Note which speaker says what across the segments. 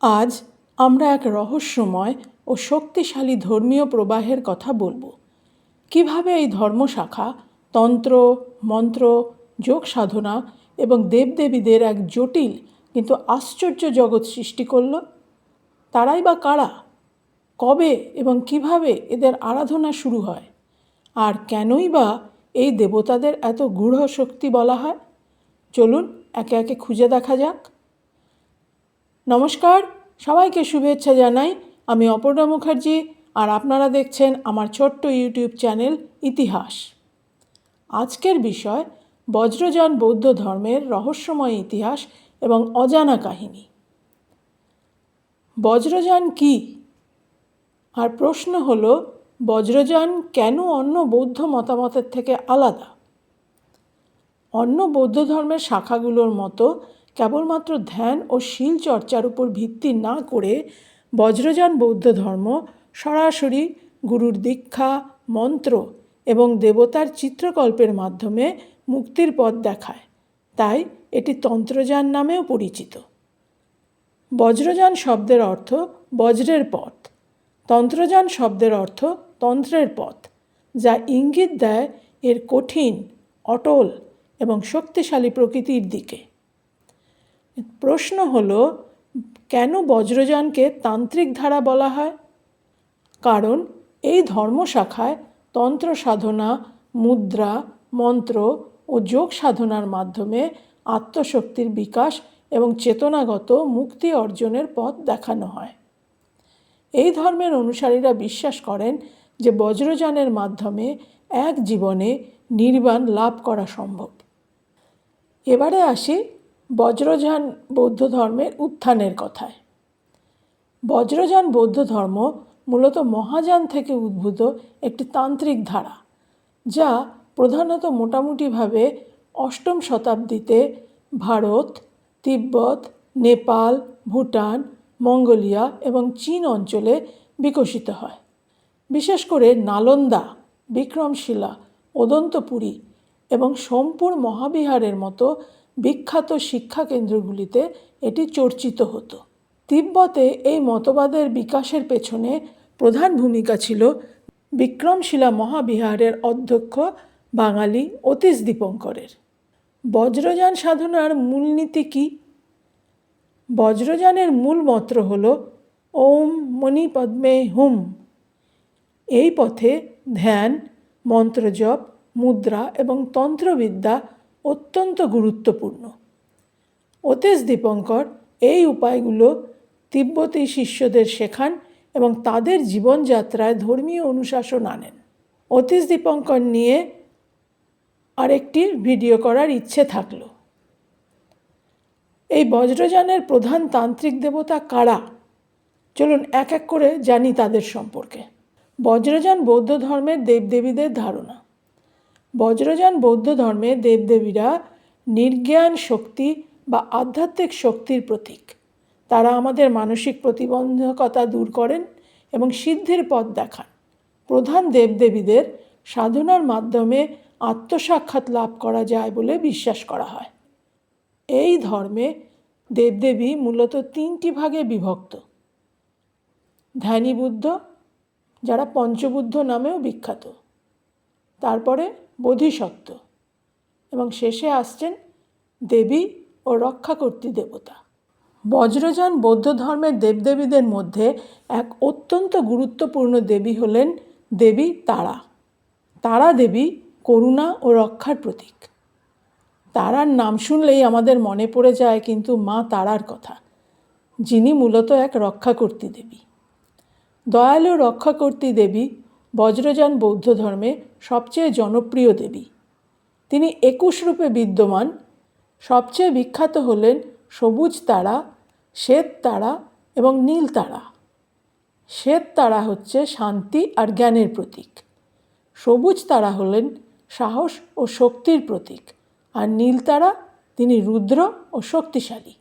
Speaker 1: আজ আমরা এক রহস্যময় ও শক্তিশালী ধর্মীয় প্রবাহের কথা বলব। কীভাবে এই ধর্মশাখা, তন্ত্র, মন্ত্র যোগ সাধনা এবং দেবদেবীদের এক জটিল কিন্তু আশ্চর্য জগৎ সৃষ্টি করল? তারাই বা কারা? কবে এবং কীভাবে এদের আরাধনা শুরু হয়? আর কেনই বা এই দেবতাদের এত গূঢ় শক্তি বলা হয়? চলুন একে একে খুঁজে দেখা যাক। নমস্কার, সবাইকে শুভেচ্ছা জানাই আমি অপর্ণা মুখার্জি আর আপনারা দেখছেন আমার ছোট্ট ইউটিউব চ্যানেল ইতিহাস। আজকের বিষয়, বজ্রযান বৌদ্ধ ধর্মের রহস্যময় ইতিহাস এবং অজানা কাহিনী। বজ্রযান কি? আর প্রশ্ন হল, বজ্রযান কেন অন্য বৌদ্ধ মতামতের থেকে আলাদা? অন্য বৌদ্ধ ধর্মের শাখাগুলোর মতো কেবলমাত্র ধ্যান ও শিল চর্চার উপর ভিত্তি না করে বজ্রযান বৌদ্ধ ধর্ম, সরাসরি গুরুর দীক্ষা, মন্ত্র এবং দেবতার চিত্রকল্পের মাধ্যমে মুক্তির পথ দেখায়। তাই এটি তন্ত্রযান নামেও পরিচিত। বজ্রযান শব্দের অর্থ বজ্রের পথ। তন্ত্রযান শব্দের অর্থ তন্ত্রের পথ, যা ইঙ্গিত দেয় এর কঠিন, অটল এবং শক্তিশালী প্রকৃতির দিকে। প্রশ্ন হলো, কেন বজ্রযানকে তান্ত্রিক ধারা বলা হয়? কারণ এই ধর্মশাখায় তন্ত্র সাধনা, মুদ্রা, মন্ত্র ও যোগ সাধনার মাধ্যমে আত্মশক্তির বিকাশ এবং চেতনাগত মুক্তি অর্জনের পথ দেখানো হয়। এই ধর্মের অনুসারীরা বিশ্বাস করেন যে বজ্রযানের মাধ্যমে এক জীবনে নির্বাণ লাভ করা সম্ভব। এবারে আসি বজ্রযান বৌদ্ধ ধর্মের উত্থানের কথায়। বজ্রযান বৌদ্ধ ধর্ম মূলত মহাযান থেকে উদ্ভূত একটি তান্ত্রিক ধারা, যা প্রধানত মোটামুটিভাবে অষ্টম শতাব্দীতে ভারত, তিব্বত, নেপাল, ভুটান, মঙ্গোলিয়া এবং চীন অঞ্চলে বিকশিত হয়। বিশেষ করে নালন্দা, বিক্রমশিলা, ওদন্তপুরী এবং সোমপুর মহাবিহারের মতো বিখ্যাত শিক্ষা কেন্দ্রগুলিতে এটি চর্চিত হতো। তিব্বতে এই মতবাদের বিকাশের পেছনে প্রধান ভূমিকা ছিল বিক্রমশিলা মহাবিহারের অধ্যক্ষ বাঙালি অতীশ দীপঙ্করের। বজ্রযান সাধনার মূলনীতি কী? বজ্রযানের মূল মন্ত্র হল, ওম মণি পদ্মে হুম। এই পথে ধ্যান, মন্ত্রজপ, মুদ্রা এবং তন্ত্রবিদ্যা অত্যন্ত গুরুত্বপূর্ণ। অতীশ দীপঙ্কর এই উপায়গুলো তিব্বতী শিষ্যদের শেখান এবং তাদের জীবনযাত্রায় ধর্মীয় অনুশাসন আনেন। অতীশ দীপঙ্কর নিয়ে আরেকটি ভিডিও করার ইচ্ছে থাকল। এই বজ্রযানের প্রধান তান্ত্রিক দেবতা কারা? চলুন এক এক করে জানি তাদের সম্পর্কে। বজ্রযান বৌদ্ধ ধর্মের দেবদেবীদের ধারণা। বজ্রযান বৌদ্ধ ধর্মে দেবদেবীরা নির্জ্ঞান শক্তি বা আধ্যাত্মিক শক্তির প্রতীক। তারা আমাদের মানসিক প্রতিবন্ধকতা দূর করেন এবং সিদ্ধির পথ দেখান। প্রধান দেবদেবীদের সাধনার মাধ্যমে আত্মসাক্ষাৎ লাভ করা যায় বলে বিশ্বাস করা হয়। এই ধর্মে দেবদেবী মূলত তিনটি ভাগে বিভক্ত। ধ্যানী বুদ্ধ, যারা পঞ্চবুদ্ধ নামেও বিখ্যাত। তারপরে বোধিসত্ত্ব এবং শেষে আসছেন দেবী ও রক্ষাকর্তী দেবতা। বজ্রযান বৌদ্ধ ধর্মের দেবদেবীদের মধ্যে এক অত্যন্ত গুরুত্বপূর্ণ দেবী হলেন দেবী তারা। তারা দেবী করুণা ও রক্ষার প্রতীক। তারার নাম শুনলেই আমাদের মনে পড়ে যায় কিন্তু মা তারার কথা, যিনি মূলত এক রক্ষাকর্তী দেবী। দয়ালু রক্ষাকর্তী দেবী বজ্রযান বৌদ্ধ ধর্মে সবচেয়ে জনপ্রিয় দেবী। তিনি একুশ রূপে বিদ্যমান, সবচেয়ে বিখ্যাত হলেন সবুজ তারা, শ্বেত তারা এবং নীল তারা। শ্বেত তারা হচ্ছে শান্তি আর জ্ঞানের প্রতীক। সবুজ তারা হলেন সাহস ও শক্তির প্রতীক আর নীলতারা তিনি রুদ্র ও শক্তিশালী।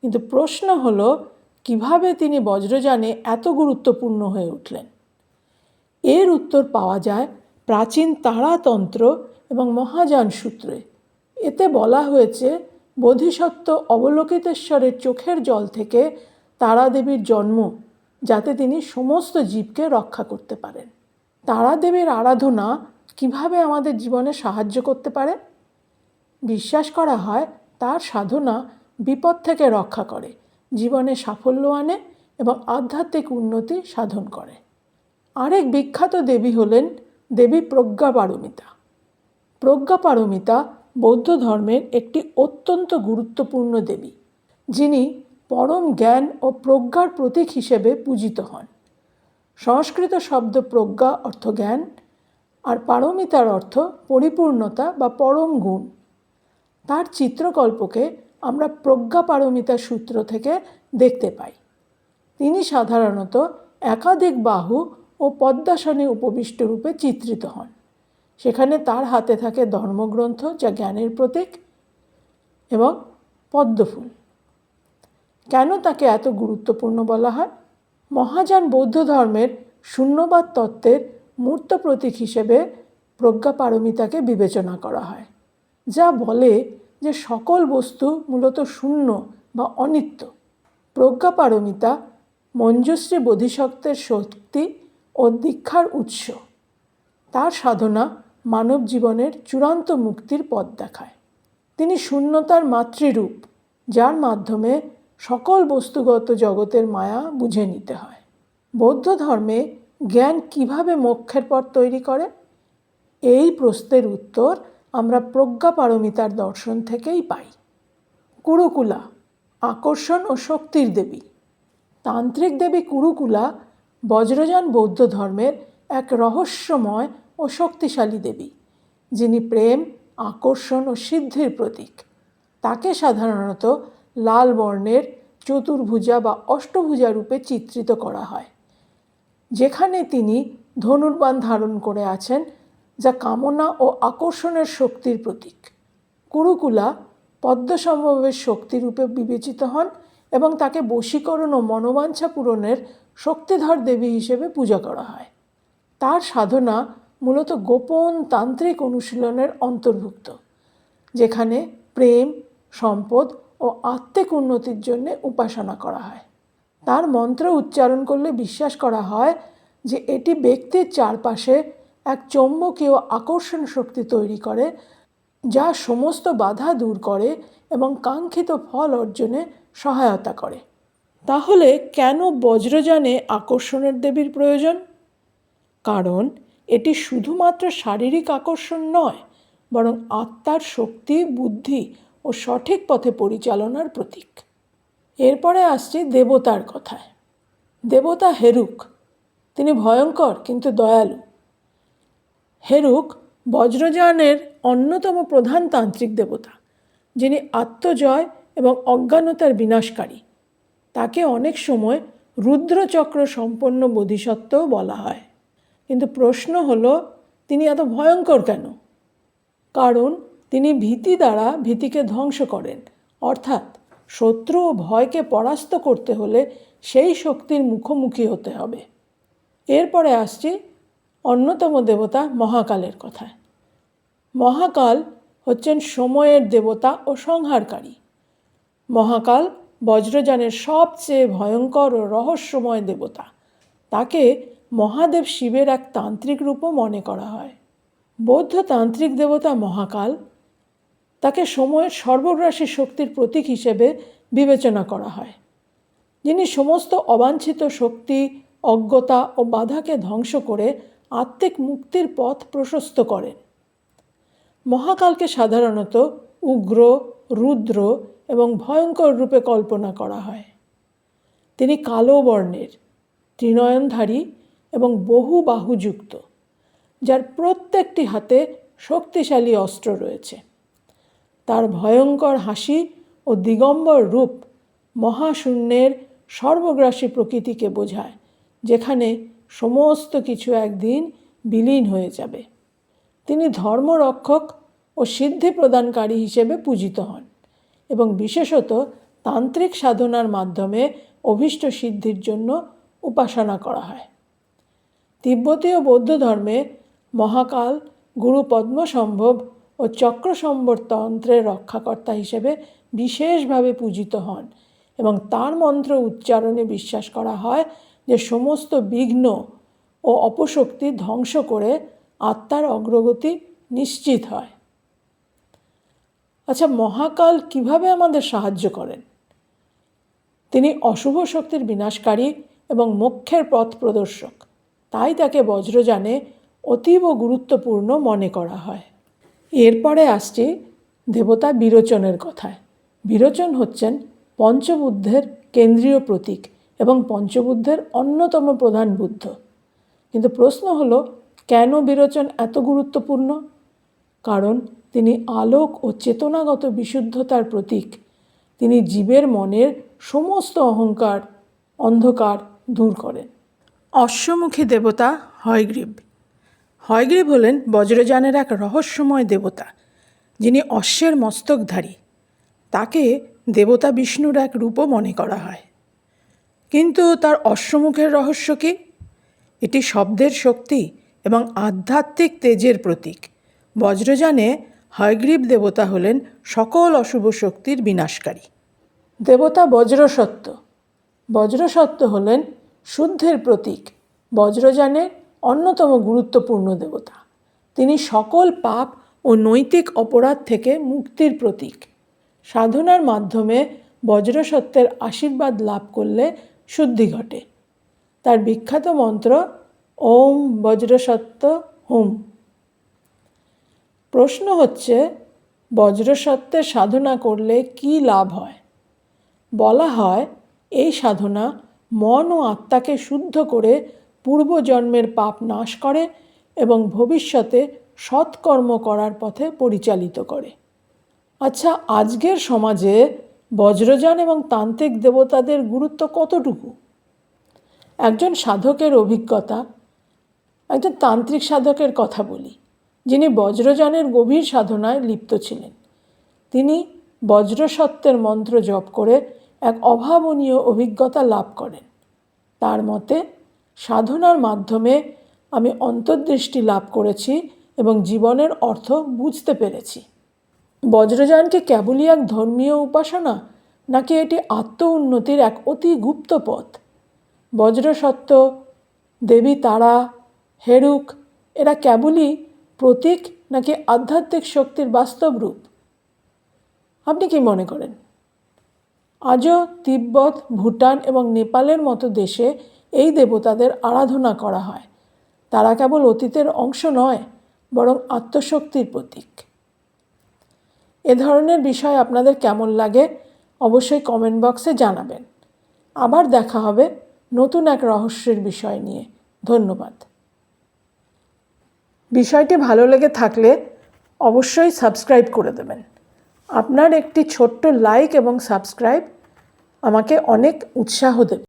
Speaker 1: কিন্তু প্রশ্ন হলো, কীভাবে তিনি বজ্রযানে এত গুরুত্বপূর্ণ হয়ে উঠলেন? এর উত্তর পাওয়া যায় প্রাচীন তারাতন্ত্র এবং মহাযান সূত্রে। এতে বলা হয়েছে, বোধিসত্ত্ব অবলোকিতেশ্বরের চোখের জল থেকে তারা দেবীর জন্ম, যাতে তিনি সমস্ত জীবকে রক্ষা করতে পারেন। তারা দেবীর আরাধনা কীভাবে আমাদের জীবনে সাহায্য করতে পারে? বিশ্বাস করা হয়, তার সাধনা বিপদ থেকে রক্ষা করে, জীবনে সাফল্য আনে এবং আধ্যাত্মিক উন্নতি সাধন করে। আরেক বিখ্যাত দেবী হলেন দেবী প্রজ্ঞাপারমিতা। প্রজ্ঞাপারমিতা বৌদ্ধ ধর্মের একটি অত্যন্ত গুরুত্বপূর্ণ দেবী, যিনি পরম জ্ঞান ও প্রজ্ঞার প্রতীক হিসেবে পূজিত হন। সংস্কৃত শব্দ প্রজ্ঞা অর্থ জ্ঞান, আর পারমিতার অর্থ পরিপূর্ণতা বা পরম গুণ। তার চিত্রকল্পকে আমরা প্রজ্ঞা পারমিতা সূত্র থেকে দেখতে পাই। তিনি সাধারণত একাধিক বাহু ও পদ্মাসনে উপবিষ্ট রূপে চিত্রিত হন। সেখানে তার হাতে থাকে ধর্মগ্রন্থ যা জ্ঞানের প্রতীক এবং পদ্মফুল। কেন তাকে এত গুরুত্বপূর্ণ বলা হয়? মহাযান বৌদ্ধ ধর্মের শূন্যবাদ তত্ত্বের মূর্ত প্রতীক হিসেবে প্রজ্ঞাপারমিতাকে বিবেচনা করা হয়, যা বলে যে সকল বস্তু মূলত শূন্য বা অনিত্য। প্রজ্ঞাপারমিতা মঞ্জুশ্রী বোধিসত্ত্বের শক্তি ও দীক্ষার উৎস। তার সাধনা মানব জীবনের চূড়ান্ত মুক্তির পথ দেখায়। তিনি শূন্যতার মাতৃরূপ, যার মাধ্যমে সকল বস্তুগত জগতের মায়া বুঝে নিতে হয়। বৌদ্ধ ধর্মে জ্ঞান কীভাবে মোক্ষের পথ তৈরি করে? এই প্রশ্নের উত্তর আমরা প্রজ্ঞা পারমিতার দর্শন থেকেই পাই। কুরুকুলা, আকর্ষণ ও শক্তির দেবী। তান্ত্রিক দেবী কুরুকুলা বজ্রযান বৌদ্ধ ধর্মের এক রহস্যময় ও শক্তিশালী দেবী, যিনি প্রেম, আকর্ষণ ও সিদ্ধির প্রতীক। তাকে সাধারণত লাল বর্ণের চতুর্ভুজা বা অষ্টভুজা রূপে চিত্রিত করা হয়, যেখানে তিনি ধনুর্বাণ ধারণ করে আছেন, যা কামনা ও আকর্ষণের শক্তির প্রতীক। কুরুকুলা পদ্মসম্ভবের শক্তিরূপে বিবেচিত হন এবং তাকে বশীকরণ ও মনোবাঞ্ছা পূরণের শক্তিধর দেবী হিসেবে পূজা করা হয়। তার সাধনা মূলত গোপন তান্ত্রিক অনুশীলনের অন্তর্ভুক্ত, যেখানে প্রেম, সম্পদ ও আত্মিক উন্নতির জন্য উপাসনা করা হয়। তার মন্ত্র উচ্চারণ করলে বিশ্বাস করা হয় যে এটি ব্যক্তির চারপাশে এক চৌম্বকীয় আকর্ষণ শক্তি তৈরি করে, যা সমস্ত বাধা দূর করে এবং কাঙ্ক্ষিত ফল অর্জনে সহায়তা করে। তাহলে কেন বজ্রযানে আকর্ষণের দেবীর প্রয়োজন? কারণ এটি শুধুমাত্র শারীরিক আকর্ষণ নয়, বরং আত্মার শক্তি, বুদ্ধি ও সঠিক পথে পরিচালনার প্রতীক। এরপরে আসছি দেবতার কথায়। দেবতা হেরুক। তিনি ভয়ঙ্কর, কিন্তু দয়ালু। হেরুক বজ্রযানের অন্যতম প্রধান তান্ত্রিক দেবতা, যিনি আত্মজয় এবং অজ্ঞানতার বিনাশকারী। তাকে অনেক সময় রুদ্রচক্র সম্পন্ন বোধিসত্ত্বও বলা হয়। কিন্তু প্রশ্ন হলো, তিনি এত ভয়ঙ্কর কেন? কারণ তিনি ভীতি দ্বারা ভীতিকে ধ্বংস করেন। অর্থাৎ শত্রু ও ভয়কে পরাস্ত করতে হলে সেই শক্তির মুখোমুখি হতে হবে। এরপরে আসছি অন্যতম দেবতা মহাকালের কথায়। মহাকাল হচ্ছেন সময়ের দেবতা ও সংহারকারী। মহাকাল বজ্রযানের সবচেয়ে ভয়ঙ্কর ও রহস্যময় দেবতা। তাকে মহাদেব শিবের এক তান্ত্রিক রূপও মনে করা হয়। বৌদ্ধ তান্ত্রিক দেবতা মহাকাল তাকে সময়ের সর্বগ্রাসী শক্তির প্রতীক হিসেবে বিবেচনা করা হয়। যিনি সমস্ত অবাঞ্ছিত শক্তি, অজ্ঞতা ও বাধাকে ধ্বংস করে আত্মিক মুক্তির পথ প্রশস্ত করেন। মহাকালকে সাধারণত উগ্র, রুদ্র এবং ভয়ঙ্কর রূপে কল্পনা করা হয়। তিনি কালো বর্ণের, ত্রিনয়নধারী এবং বহু বাহুযুক্ত, যার প্রত্যেকটি হাতে শক্তিশালী অস্ত্র রয়েছে। তার ভয়ঙ্কর হাসি ও দিগম্বর রূপ মহাশূন্যের সর্বগ্রাসী প্রকৃতিকে বোঝায়, যেখানে সমস্ত কিছু একদিন বিলীন হয়ে যাবে। তিনি ধর্মরক্ষক ও সিদ্ধি প্রদানকারী হিসেবে পূজিত হন। এবং বিশেষত তান্ত্রিক সাধনার মাধ্যমে অভীষ্ট সিদ্ধির জন্য উপাসনা করা হয়। তিব্বতীয় বৌদ্ধ ধর্মে মহাকাল গুরু পদ্মসম্ভব ও চক্রসম্বর তন্ত্রের রক্ষাকর্তা হিসেবে বিশেষভাবে পূজিত হন এবং তার মন্ত্র উচ্চারণে বিশ্বাস করা হয় যে সমস্ত বিঘ্ন ও অপশক্তি ধ্বংস করে আত্মার অগ্রগতি নিশ্চিত হয়। আচ্ছা মহাকাল কীভাবে আমাদের সাহায্য করেন? তিনি অশুভ শক্তির বিনাশকারী এবং মোক্ষের পথ প্রদর্শক। তাই তাকে বজ্রযানে অতীব গুরুত্বপূর্ণ মনে করা হয়। এরপরে আসছি দেবতা বিরোচনের কথায়। বিরোচন হচ্ছেন পঞ্চবুদ্ধের কেন্দ্রীয় প্রতীক এবং পঞ্চবুদ্ধের অন্যতম প্রধান বুদ্ধ। কিন্তু প্রশ্ন হলো, কেন বিরোচন এত গুরুত্বপূর্ণ? কারণ তিনি আলোক ও চেতনাগত বিশুদ্ধতার প্রতীক। তিনি জীবের মনের সমস্ত অহংকার, অন্ধকার দূর করেন। অশ্বমুখী দেবতা হয়গ্রীব। হয়গ্রীব হলেন বজ্রযানের এক রহস্যময় দেবতা, যিনি অশ্বের মস্তকধারী। তাকে দেবতা বিষ্ণুর এক রূপও মনে করা হয়। কিন্তু তার অশ্বমুখের রহস্য কি? এটি শব্দের শক্তি এবং আধ্যাত্মিক তেজের প্রতীক। বজ্রযানে হয়গ্রীব দেবতা হলেন সকল অশুভ শক্তির বিনাশকারী। দেবতা বজ্রসত্ত্ব। বজ্রসত্ত্ব হলেন শুদ্ধের প্রতীক। বজ্রযানের অন্যতম গুরুত্বপূর্ণ দেবতা। তিনি সকল পাপ ও নৈতিক অপরাধ থেকে মুক্তির প্রতীক। সাধনার মাধ্যমে বজ্রসত্ত্বের আশীর্বাদ লাভ করলে শুদ্ধি ঘটে। তার বিখ্যাত মন্ত্র, ওম বজ্রসত্ত্ব, হোম। প্রশ্ন হচ্ছে বজ্রসত্ত্বের সাধনা করলে কি লাভ হয়? বলা হয়, এই সাধনা মন ও আত্মাকে শুদ্ধ করে পূর্বজন্মের পাপ নাশ করে এবং ভবিষ্যতে সৎকর্ম করার পথে পরিচালিত করে। আচ্ছা আজকের সমাজে বজ্রযান এবং তান্ত্রিক দেবতাদের গুরুত্ব কতটুকু? একজন সাধকের অভিজ্ঞতা, একজন তান্ত্রিক সাধকের কথা বলি। যিনি বজ্রযানের গভীর সাধনায় লিপ্ত ছিলেন। তিনি বজ্রসত্ত্বের মন্ত্র জপ করে এক অভাবনীয় অভিজ্ঞতা লাভ করেন। তার মতে, সাধনার মাধ্যমে আমি অন্তর্দৃষ্টি লাভ করেছি এবং জীবনের অর্থ বুঝতে পেরেছি। বজ্রযানকে কেবলই এক ধর্মীয় উপাসনা, নাকি এটি আত্ম উন্নতির এক অতি গুপ্ত পথ? বজ্রসত্ত্ব, দেবী তারা, হেরুক, এরা কেবলই প্রতীক নাকি আধ্যাত্মিক শক্তির বাস্তব রূপ? আপনি কি মনে করেন? আজও তিব্বত, ভুটান এবং নেপালের মতো দেশে এই দেবতাদের আরাধনা করা হয়। তারা কেবল অতীতের অংশ নয়, বরং আত্মশক্তির প্রতীক। এ ধরনের বিষয় আপনাদের কেমন লাগে অবশ্যই কমেন্ট বক্সে জানাবেন। আবার দেখা হবে নতুন এক রহস্যের বিষয় নিয়ে। ধন্যবাদ। বিষয়টি ভালো লেগে থাকলে অবশ্যই সাবস্ক্রাইব করে দেবেন। আপনার একটি ছোট্ট লাইক এবং সাবস্ক্রাইব আমাকে অনেক উৎসাহ দেবে।